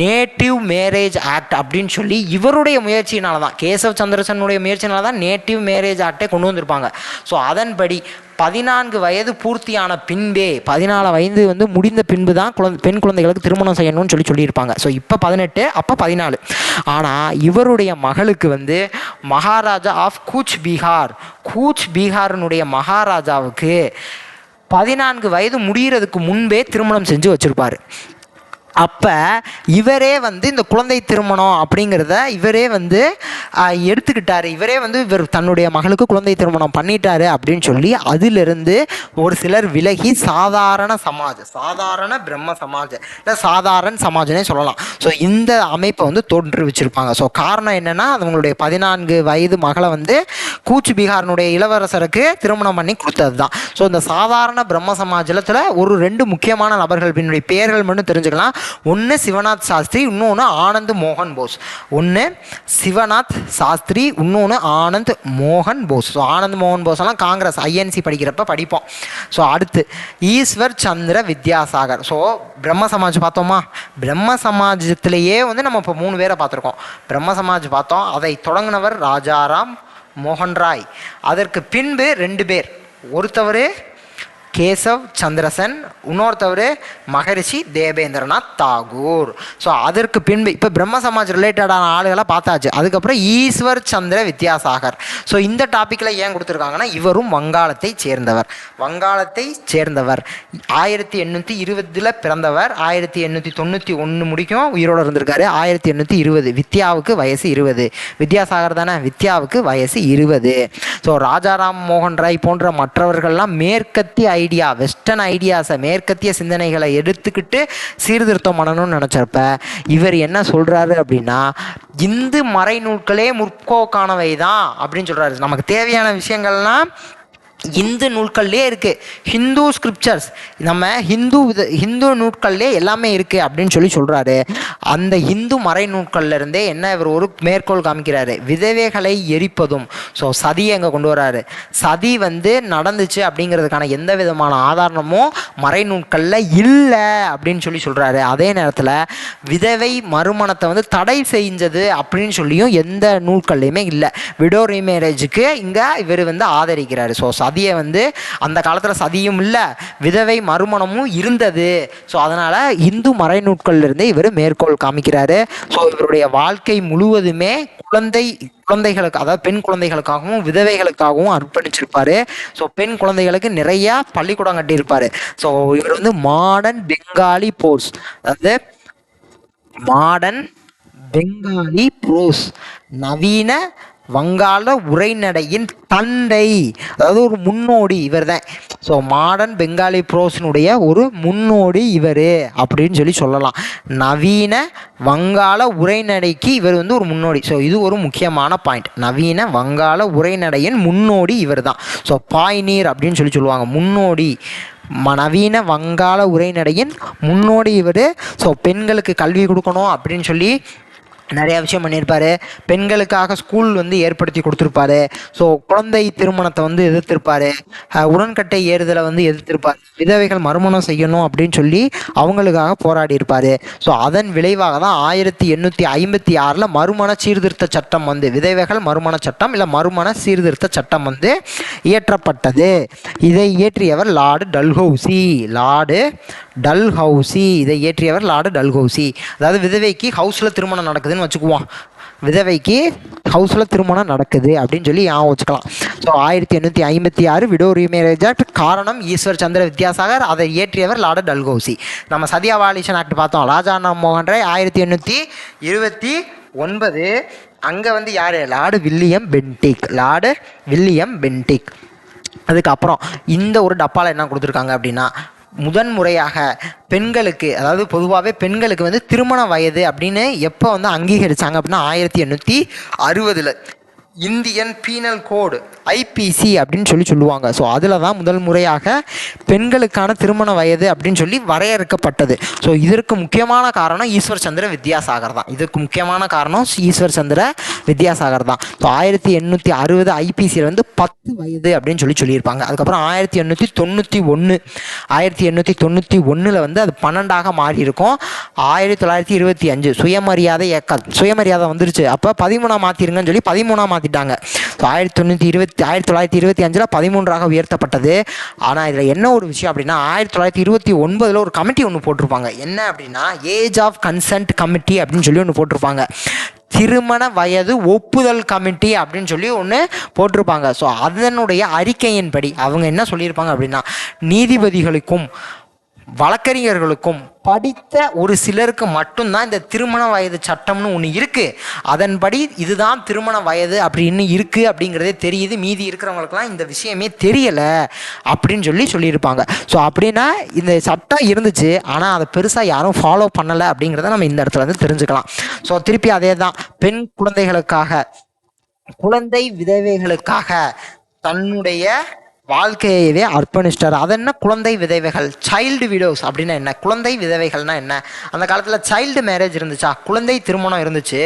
நேட்டிவ் மேரேஜ் ஆக்ட் அப்படின்னு சொல்லி இவருடைய முயற்சியினால தான் கேசவ் சந்திரசனுடைய முயற்சியினால தான் நேட்டிவ் மேரேஜ் ஆக்டை கொண்டு வந்திருப்பாங்க. ஸோ அதன்படி பதினான்கு வயது பூர்த்தியான பின்பே பதினாலு வயது வந்து முடிந்த பின்பு தான் குழந்தை பெண் குழந்தைகளுக்கு திருமணம் செய்யணும்னு சொல்லி சொல்லியிருப்பாங்க. ஸோ இப்போ பதினெட்டு அப்போ பதினாலு. ஆனால் இவருடைய மகளுக்கு வந்து மகாராஜா ஆஃப் கூச் பீகார் கூச் பீகாரினுடைய மகாராஜாவுக்கு பதினான்கு வயது முடிகிறதுக்கு முன்பே திருமணம் செஞ்சு வச்சுருப்பார். அப்போ இவரே வந்து இந்த குழந்தை திருமணம் அப்படிங்கிறத இவரே வந்து எடுத்துக்கிட்டார் எடுத்துக்கிட்டாரு. இவரே வந்து இவர் தன்னுடைய மகளுக்கு குழந்தை திருமணம் பண்ணிட்டாரு அப்படின்னு சொல்லி அதிலிருந்து ஒரு சிலர் விலகி சாதாரண சமாஜ் சாதாரண பிரம்ம சமாஜ் இல்லை சாதாரண சமாஜ்னே சொல்லலாம். ஸோ இந்த அமைப்பை வந்து தோன்று வச்சுருப்பாங்க. ஸோ காரணம் என்னன்னா அவங்களுடைய பதினான்கு வயது மகளை வந்து கூச்சு பீகாரினுடைய இளவரசருக்கு திருமணம் பண்ணி கொடுத்தது தான் ஸோ இந்த சாதாரண பிரம்ம சமாஜத்தில் ஒரு ரெண்டு முக்கியமான நபர்கள் பின்னுடைய பெயர்கள் மட்டும் தெரிஞ்சுக்கலாம். ஒன்று சிவநாத் சாஸ்திரி இன்னொன்று ஆனந்த் மோகன் போஸ். ஒன்று சிவநாத் சாஸ்திரி இன்னொன்று ஆனந்த் மோகன் போஸ். ஸோ ஆனந்த் மோகன் போஸ் எல்லாம் காங்கிரஸ் ஐஎன்சி படிக்கிறப்ப படிப்போம். ஸோ அடுத்து ஈஸ்வர் சந்திர வித்யாசாகர். ஸோ பிரம்ம சமாஜ் பார்த்தோமா? பிரம்ம சமாஜத்திலேயே வந்து நம்ம இப்போ மூணு பேரை பார்த்துருக்கோம். பிரம்ம சமாஜ் பார்த்தோம். அதை தொடங்கினவர் ராஜாராம் மோகன் ராய் அதற்கு பின்பு ரெண்டு பேர். ஒருத்தவர் கேசவ் சந்திரசன் இன்னொருத்தவர் மகரிஷி தேவேந்திரநாத் தாகூர். ஸோ அதற்கு பின்பு இப்போ பிரம்ம சமாஜ் ரிலேட்டடான ஆளுகளை பார்த்தாச்சு. அதுக்கப்புறம் ஈஸ்வர் சந்திர வித்யாசாகர். ஸோ இந்த டாப்பிக்கில் ஏன் கொடுத்துருக்காங்கன்னா இவரும் வங்காளத்தை சேர்ந்தவர். வங்காளத்தை சேர்ந்தவர். ஆயிரத்தி எண்ணூற்றி இருபதில் பிறந்தவர். ஆயிரத்தி எண்ணூற்றி தொண்ணூற்றி ஒன்று முடிக்கும் உயிரோடு இருந்திருக்காரு. ஆயிரத்தி எண்ணூற்றி இருபது வித்யாவுக்கு வயசு இருபது. வித்யாசாகர் தானே? வித்யாவுக்கு வயசு இருபது. ஸோ ராஜாராம் மோகன் ராய் போன்ற மற்றவர்கள்லாம் மேற்கத்திய ஐடியா வெஸ்டர்ன் ஐடியாஸை மேற்கத்திய சிந்தனைகளை எடுத்துக்கிட்டு சீர்திருத்தம் பண்ணணும்னு நினச்சப்ப இவர் என்ன சொல்கிறாரு அப்படின்னா இந்து மறைநூல்களே முற்போக்கானவை தான் அப்படின்னு சொல்கிறாரு நமக்கு தேவையான விஷயங்கள்லாம் இந்து நூல்கள்லேயே இருக்குது ஹிந்து ஸ்கிரிப்சர்ஸ் நம்ம ஹிந்து வித ஹிந்து நூல்கள்லேயே எல்லாமே இருக்குது அப்படின்னு சொல்லி சொல்கிறாரு அந்த இந்து மறை நூல்கள்லேருந்தே என்ன இவர் ஒரு மேற்கோள் காமிக்கிறாரு. விதவைகளை எரிப்பதும். ஸோ சதியை அங்கே கொண்டு வராரு. சதி வந்து நடந்துச்சு அப்படிங்கிறதுக்கான எந்த விதமான ஆதாரமும் மறைநூல்களில் இல்லை அப்படின்னு சொல்லி சொல்கிறாரு அதே நேரத்தில் விதவை மறுமணத்தை வந்து தடை செஞ்சது அப்படின்னு சொல்லியும் எந்த நூல்கள்லையுமே இல்லை. விடோ ரீமேரேஜுக்கு இங்கே இவர் வந்து ஆதரிக்கிறாரு. ஸோ சதியை வந்து அந்த காலத்தில் சதியும் இல்லை விதவை மறுமணமும் இருந்தது. ஸோ அதனால் இந்து மறைநூட்கள்லேருந்து இவர் மேற்கோள் காமிக்கிறாரு. ஸோ இவருடைய வாழ்க்கை முழுவதுமே குழந்தை குழந்தைகளுக்கு அதாவது பெண் குழந்தைகளுக்காகவும் விதவைகளுக்காகவும் அர்ப்பணிச்சிருப்பாரு. ஸோ பெண் குழந்தைகளுக்கு நிறையா பள்ளிக்கூடம் கட்டியிருப்பாரு. ஸோ இவர் வந்து மாடர்ன் பெங்காலி போர்ஸ் அதாவது மாடர்ன் பெங்காலி ப்ரோஸ் நவீன வங்காள உரைநடையின் தந்தை. அதாவது ஒரு முன்னோடி இவர் தான் ஸோ மாடர்ன் பெங்காலி ப்ரோஸினுடைய ஒரு முன்னோடி இவர் அப்படின்னு சொல்லி சொல்லலாம். நவீன வங்காள உரைநடைக்கு இவர் வந்து ஒரு முன்னோடி. ஸோ இது ஒரு முக்கியமான பாயிண்ட் நவீன வங்காள உரைநடையின் முன்னோடி இவர் தான் ஸோ பாய்நீர் அப்படின்னு சொல்லி சொல்லுவாங்க. முன்னோடி. நவீன வங்காள உரைநடையின் முன்னோடி இவர். ஸோ பெண்களுக்கு கல்வி கொடுக்கணும் அப்படின்னு சொல்லி நிறைய விஷயம் பண்ணியிருப்பாரு. பெண்களுக்காக ஸ்கூல் வந்து ஏற்படுத்தி கொடுத்துருப்பாரு. ஸோ குழந்தை திருமணத்தை வந்து எதிர்த்திருப்பாரு. உடன்கட்டை ஏறுதலை வந்து எதிர்த்திருப்பாரு. விதவைகள் மறுமணம் செய்யணும் அப்படின்னு சொல்லி அவங்களுக்காக போராடி இருப்பார் ஸோ அதன் விளைவாக தான் ஆயிரத்தி எண்ணூற்றி ஐம்பத்தி ஆறில் மறுமண சீர்திருத்த சட்டம் வந்து விதவைகள் மறுமண சட்டம் இல்லை மறுமண சீர்திருத்த சட்டம் வந்து இயற்றப்பட்டது. இதை இயற்றியவர் லார்டு டல்ஹவுசி. Lord Dalhousie. இதை இயற்றியவர் லார்டு டல்ஹௌசி அதாவது விதவைக்கு ஹவுஸில் திருமணம் நடக்குதுன்னு வச்சுக்குவோம். விதவைக்கு ஹவுஸில் திருமணம் நடக்குது அப்படின்னு சொல்லி ஞாபகம் வச்சுக்கலாம். ஸோ ஆயிரத்தி எண்ணூற்றி ஐம்பத்தி ஆறு விடோ ரீமேரேஜ் ஆக்ட் காரணம் ஈஸ்வர் சந்திர வித்யாசாகர். அதை இயற்றியவர் லார்டு டல்கௌசி. நம்ம சதியா வாலிஷன் ஆக்ட் பார்த்தோம். ராஜாராம் மோகன் ராய் ஆயிரத்தி எண்ணூற்றி இருபத்தி ஒன்பது. அங்கே வந்து யார்? Lord William Bentinck. Lord William Bentinck. அதுக்கப்புறம் இந்த ஒரு டப்பாவில் என்ன கொடுத்துருக்காங்க அப்படின்னா முதன் முறையாக பெண்களுக்கு அதாவது பொதுவாகவே பெண்களுக்கு வந்து திருமண வயது அப்படின்னு எப்போ வந்து அங்கீகரிச்சாங்க அப்படின்னா ஆயிரத்தி எண்ணூற்றி அறுபதில். இந்தியன் பீனல் கோடு. ஐபிசி அப்படின்னு சொல்லி சொல்லுவாங்க. ஸோ அதில் தான் முதல் முறையாக பெண்களுக்கான திருமண வயது அப்படின்னு சொல்லி வரையறுக்கப்பட்டது. ஸோ இதற்கு முக்கியமான காரணம் ஈஸ்வர் சந்திர வித்யாசாகர் தான். இதற்கு முக்கியமான காரணம் ஈஸ்வர் சந்திர வித்யாசாகர் தான். ஸோ ஆயிரத்தி எண்ணூற்றி அறுபது ஐபிசியில் வந்து பத்து வயது அப்படின்னு சொல்லி சொல்லியிருப்பாங்க. அதுக்கப்புறம் ஆயிரத்தி எண்ணூற்றி தொண்ணூற்றி ஒன்று ஆயிரத்தி எண்ணூற்றி தொண்ணூற்றி ஒன்றில் வந்து அது பன்னெண்டாக மாறி இருக்கும் ஆயிரத்தி தொள்ளாயிரத்தி இருபத்தி அஞ்சு சுயமரியாதை இயக்கம் சுயமரியாதை வந்துருச்சு. அப்போ பதிமூணாக மாற்றிருங்கன்னு சொல்லி பதிமூணாம் மாற்றிட்டாங்க ஸோ ஆயிரத்தி தொண்ணூற்றி இருபத்தி ஆயிரத்தி தொள்ளாயிரத்தி இருபத்தி அஞ்சில் பதிமூன்றாக உயர்த்தப்பட்டது. ஆனால் இதில் என்ன ஒரு விஷயம் அப்படின்னா ஆயிரத்தி தொள்ளாயிரத்தி இருபத்தி ஒன்பதில் ஒரு கமிட்டி ஒன்று போட்டிருப்பாங்க. என்ன அப்படின்னா ஏஜ் ஆஃப் கன்சென்ட் கமிட்டி அப்படின்னு சொல்லி ஒன்று போட்டிருப்பாங்க. திருமண வயது ஒப்புதல் கமிட்டி அப்படின்னு சொல்லி ஒன்று போட்டிருப்பாங்க. ஸோ அதனுடைய அறிக்கையின்படி அவங்க என்ன சொல்லியிருப்பாங்க அப்படின்னா நீதிபதிகளுக்கும் வழக்கறிஞர்களுக்கும் படித்த ஒரு சிலருக்கு மட்டும்தான் இந்த திருமண வயது சட்டம்னு ஒன்று இருக்குது அதன்படி இதுதான் திருமண வயது அப்படின்னு இருக்குது அப்படிங்கிறதே தெரியுது. மீதி இருக்கிறவங்களுக்குலாம் இந்த விஷயமே தெரியலை அப்படின்னு சொல்லி சொல்லியிருப்பாங்க. ஸோ அப்படின்னா இந்த சட்டம் இருந்துச்சு. ஆனால் அதை பெருசாக யாரும் ஃபாலோ பண்ணலை அப்படிங்கிறத நம்ம இந்த இடத்துல வந்து தெரிஞ்சுக்கலாம். ஸோ திருப்பி அதே தான் பெண் குழந்தைகளுக்காக குழந்தை விதவைகளுக்காக தன்னுடைய வாழ்க்கையவே அர்ப்பணிச்சிட்டார். அது என்ன குழந்தை விதவைகள்? சைல்டு விடோஸ் அப்படின்னா என்ன? குழந்தை விதவைகள்னா என்ன? அந்த காலத்தில் சைல்டு மேரேஜ் இருந்துச்சா? குழந்தை திருமணம் இருந்துச்சு.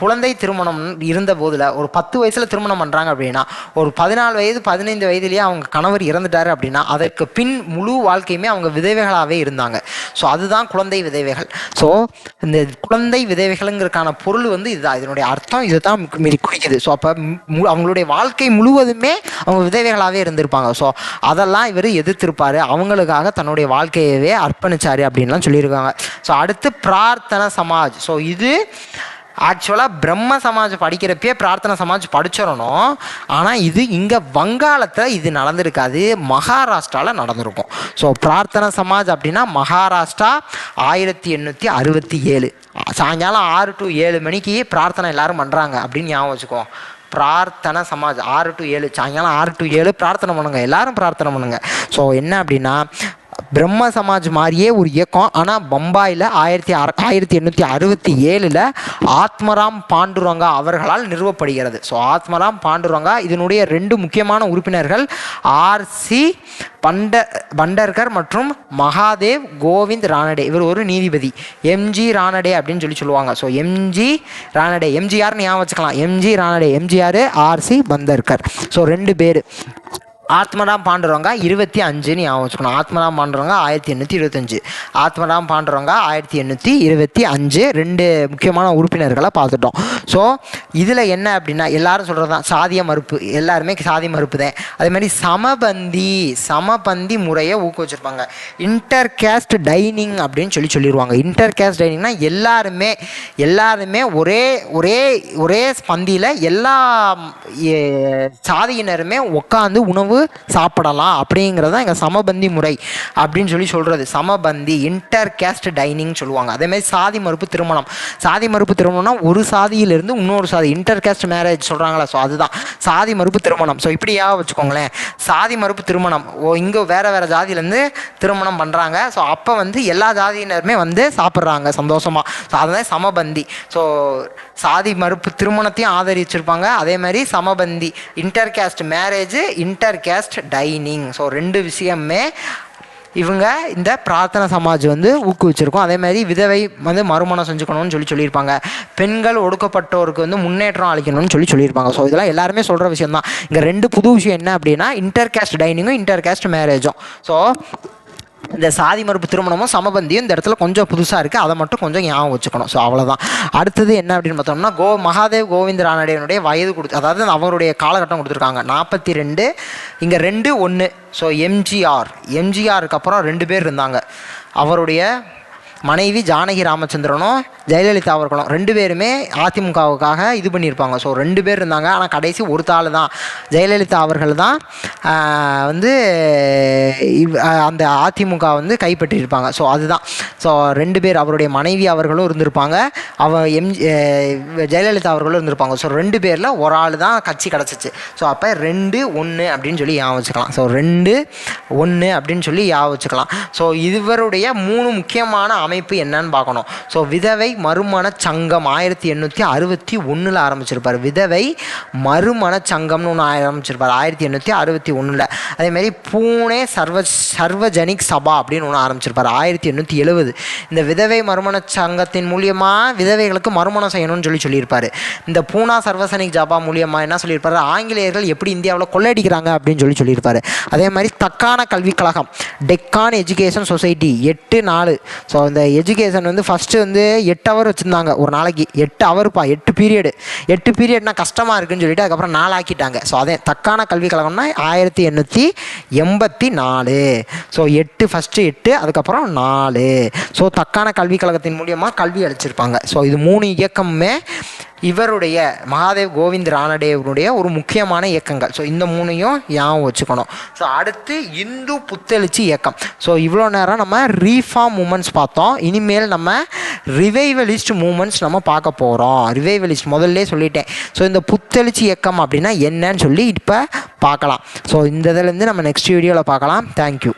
குழந்தை திருமணம் இருந்த போதில் ஒரு பத்து வயசில் திருமணம் பண்ணுறாங்க அப்படின்னா ஒரு பதினாலு வயது பதினைந்து வயதுலேயே அவங்க கணவர் இறந்துட்டாரு அப்படின்னா அதற்கு பின் முழு வாழ்க்கையுமே அவங்க விதவைகளாகவே இருந்தாங்க. ஸோ அதுதான் குழந்தை விதவைகள். ஸோ இந்த குழந்தை விதவைகளுங்கிறதுக்கான பொருள் வந்து இதுதான். இதனுடைய அர்த்தம் இதுதான் மீறி குறிக்குது. ஸோ அப்போ அவங்களுடைய வாழ்க்கை முழுவதுமே அவங்க விதவைகளாகவே இருந்திருப்பாங்க. ஸோ அதெல்லாம் இவர் எதிர்த்திருப்பார். அவங்களுக்காக தன்னுடைய வாழ்க்கையவே அர்ப்பணிச்சார் அப்படின்லாம் சொல்லியிருக்காங்க. ஸோ அடுத்து பிரார்த்தனை சமாஜ். ஸோ இது ஆக்சுவலாக பிரம்ம சமாஜ் படிக்கிறப்பே பிரார்த்தனை சமாஜ் படிச்சிடணும். ஆனால் இது இங்கே வங்காளத்தில் இது நடந்திருக்காது. மகாராஷ்டிராவில் நடந்திருக்கும். ஸோ பிரார்த்தனை சமாஜ் அப்படின்னா மகாராஷ்டிரா ஆயிரத்தி எண்ணூற்றி அறுபத்தி ஏழு. சாயங்காலம் ஆறு டு ஏழு மணிக்கு பிரார்த்தனை எல்லாரும் பண்ணுறாங்க அப்படின்னு ஞாபகம் வச்சுக்கோ. பிரார்த்தனை சமாஜ் ஆறு டு ஏழு சாயங்காலம் ஆறு டு ஏழு பிரார்த்தனை பண்ணுங்க. எல்லாரும் பிரார்த்தனை பண்ணுங்க. ஸோ என்ன அப்படின்னா பிரம்ம சமாஜ் மாதிரியே ஒரு இயக்கம். ஆனால் பம்பாயில் ஆயிரத்தி அற ஆயிரத்தி எண்ணூற்றி அறுபத்தி ஏழில் ஆத்மராம் பாண்டுரங்கா அவர்களால் நிறுவப்படுகிறது. ஸோ ஆத்மராம் பாண்டுரங்கா இதனுடைய ரெண்டு முக்கியமான உறுப்பினர்கள் ஆர்சி பண்ட பண்டர்கர் மற்றும் மகாதேவ் கோவிந்த் ரானடே இவர் ஒரு நீதிபதி. எம்ஜி ரானடே அப்படின்னு சொல்லி சொல்லுவாங்க. ஸோ எம்ஜி ரானடே எம்ஜிஆர்னு ஞாபகம் வச்சுக்கலாம். MG Ranade MGR RC Bhandarkar. So ரெண்டு பேர். ஆத்மராம் பாண்டுறவங்க இருபத்தி அஞ்சுன்னு ஞாபகம் வச்சுக்கணும். ஆத்மராம் பாண்டுறவங்க ஆயிரத்தி எண்ணூற்றி இருபத்தஞ்சு. ஆத்மராம் பாண்டுறவங்க ஆயிரத்தி எண்ணூற்றி இருபத்தி அஞ்சு. ரெண்டு முக்கியமான உறுப்பினர்களை பார்த்துட்டோம். ஸோ இதில் என்ன அப்படின்னா எல்லாரும் சொல்கிறது தான் சாதிய மறுப்பு. எல்லாருமே சாதி மறுப்பு தான். அதேமாதிரி சமபந்தி சமபந்தி முறையை ஊக்குவிச்சிருப்பாங்க. இன்டர் கேஸ்ட் டைனிங் அப்படின்னு சொல்லி சொல்லிடுவாங்க இன்டர் கேஸ்ட் டைனிங்னா எல்லாருமே எல்லாருமே ஒரே ஒரே ஒரே பந்தியில் எல்லா சாதியினருமே உட்காந்து உணவு சாப்பிடலாம் அப்படிங்கிறது தான் எங்கள் சமபந்தி முறை அப்படின்னு சொல்லி சொல்கிறது சமபந்தி இன்டர் கேஸ்ட் டைனிங் சொல்லுவாங்க. அதேமாதிரி சாதி மறுப்பு திருமணம். சாதி மறுப்பு திருமணம்னா ஒரு சாதியிலிருந்து இன்னொரு சாதி இன்டர் கேஸ்ட் மேரேஜ் சொல்கிறாங்களா ஸோ அதுதான். சாதி மறுப்பு திருமணம். ஸோ இப்படியா வச்சுக்கோங்களேன். சாதி மறுப்பு திருமணம். ஓ இங்கே வேறு வேறு ஜாதியிலேருந்து திருமணம் பண்ணுறாங்க ஸோ அப்போ வந்து எல்லா ஜாதியினருமே வந்து சாப்பிட்றாங்க சந்தோஷமாக ஸோ அதுதான் சமபந்தி. ஸோ சாதி மறுப்பு திருமணத்தையும் ஆதரிச்சிருப்பாங்க. அதே மாதிரி சமபந்தி inter caste marriage inter caste dining so ரெண்டு விஷயமே இவங்க இந்த பிரார்த்தனை சமாஜ் வந்து ஊக்குவிச்சிருக்கோம். அதே மாதிரி விதவை வந்து மறுமணம் செஞ்சுக்கணும்னு சொல்லி சொல்லியிருப்பாங்க. பெண்கள் ஒடுக்கப்பட்டோருக்கு வந்து முன்னேற்றம் அளிக்கணும்னு சொல்லி சொல்லியிருப்பாங்க. ஸோ இதெல்லாம் எல்லாருமே சொல்கிற விஷயம் தான் இங்கே ரெண்டு புது விஷயம் என்ன அப்படின்னா இன்டர் கேஸ்ட் டைனிங்கும் இன்டர் கேஸ்ட் மேரேஜும் ஸோ இந்த சாதி மறுப்பு திருமணமும் சமபந்தியும் இந்த இடத்துல கொஞ்சம் புதுசாக இருக்குது அதை மட்டும் கொஞ்சம் ஞாபகம் வச்சுக்கணும். ஸோ அவ்வளோதான் அடுத்தது என்ன அப்படின்னு பார்த்தோம்னா கோ மகாதேவ் கோவிந்த ரானடேவனுடைய வயது கொடுத்து அதாவது அவருடைய காலகட்டம் கொடுத்துருக்காங்க. நாற்பத்தி ரெண்டு இங்கே ரெண்டு ஒன்று ஸோ எம்ஜிஆர் எம்ஜிஆருக்கு அப்புறம் ரெண்டு பேர் இருந்தாங்க. அவருடைய மனைவி ஜானகி ராமச்சந்திரனும் ஜெயலலிதா அவர்களும் ரெண்டு பேருமே அதிமுகவுக்காக இது பண்ணியிருப்பாங்க. ஸோ ரெண்டு பேர் இருந்தாங்க. ஆனால் கடைசி ஒரு தாள் தான். ஜெயலலிதா அவர்கள் தான் வந்து இவ்- அந்த அதிமுக வந்து கைப்பற்றியிருப்பாங்க. ஸோ அதுதான். ஸோ ரெண்டு பேர் அவருடைய மனைவி அவர்களும் இருந்திருப்பாங்க. அவ எம் ஜெயலலிதா அவர்களும் இருந்திருப்பாங்க. ஸோ ரெண்டு பேரில் ஒரு ஆள் தான் கட்சி கிடச்சிச்சு ஸோ அப்போ ரெண்டு ஒன்று அப்படின்னு சொல்லி ஞாபகம் வச்சுக்கலாம். ஸோ ரெண்டு ஒன்று அப்படின்னு சொல்லி ஞாபகம் வச்சுக்கலாம். ஸோ இவருடைய மூணு முக்கியமான அமைப்பு என்னன்னு பார்க்கணும். ஸோ விதவை மறுமண சங்கம் ஆயிரத்தி எண்ணூற்றி அறுபத்தி ஒன்றில் ஆரம்பிச்சிருப்பார். விதவை மறுமண சங்கம்னு ஒன்று ஆரம்பிச்சிருப்பார் ஆயிரத்தி எண்ணூற்றி அறுபத்தி ஒன்றில் அதேமாதிரி பூனே சர்வ சர்வஜனிக் சபா அப்படின்னு ஒன்று ஆரம்பிச்சிருப்பார் ஆயிரத்தி எண்ணூற்றி எழுபது. இந்த விதவை மறுமண சங்கத்தின் மூலியமாக விதவைகளுக்கு மறுமணம் செய்யணும்னு சொல்லி சொல்லியிருப்பார். இந்த பூனா சர்வசனிக் சபா மூலியமாக என்ன சொல்லியிருப்பார் ஆங்கிலேயர்கள் எப்படி இந்தியாவில் கொள்ளையடிக்கிறாங்க அப்படின்னு சொல்லி சொல்லியிருப்பார். அதே மாதிரி தக்கான கல்விக் கழகம் டெக்கான் எஜுகேஷன் சொசைட்டி எட்டு நாலு. ஸோ இந்த எஜுகேஷன் வந்து ஃபஸ்ட்டு வந்து எட்டு ஹவர் வச்சுருந்தாங்க. ஒரு நாளைக்கு எட்டு ஹவர்ப்பா எட்டு பீரியடு எட்டு பீரியட்னா கஷ்டமாக இருக்குன்னு சொல்லிட்டு அதுக்கப்புறம் நாளாக்கிட்டாங்க. ஸோ அதே தக்கான கல்விக் கழகம்னா ஆயிரத்தி எண்ணூற்றி எண்பத்தி நாலு ஸோ எட்டு ஃபஸ்ட்டு எட்டு அதுக்கப்புறம் நாலு. ஸோ தக்கான கல்விக் கழகத்தின் மூலியமாக கல்வி அளிச்சிருப்பாங்க. ஸோ இது மூணு இயக்கமுமே இவருடைய மகாதேவ் கோவிந்த் ராணடேவனுடைய ஒரு முக்கியமான இயக்கங்கள். ஸோ இந்த மூணையும் ஞாபகம் வச்சுக்கணும். ஸோ அடுத்து இந்து புத்தெழுச்சி இயக்கம். ஸோ இவ்வளோ நேரம் நம்ம ரீஃபார்ம் மூமெண்ட்ஸ் பார்த்தோம். இனிமேல் நம்ம ரிவைவலிஸ்ட் மூமெண்ட்ஸ் நம்ம பார்க்க போகிறோம் ரிவைவலிஸ்ட் முதல்ல சொல்லிட்டேன். ஸோ இந்த புத்தெழுச்சி இயக்கம் அப்படின்னா என்னன்னு சொல்லி இப்போ பார்க்கலாம். ஸோ இந்த இதுலேருந்து நம்ம நெக்ஸ்ட் வீடியோவில் பார்க்கலாம். தேங்க்யூ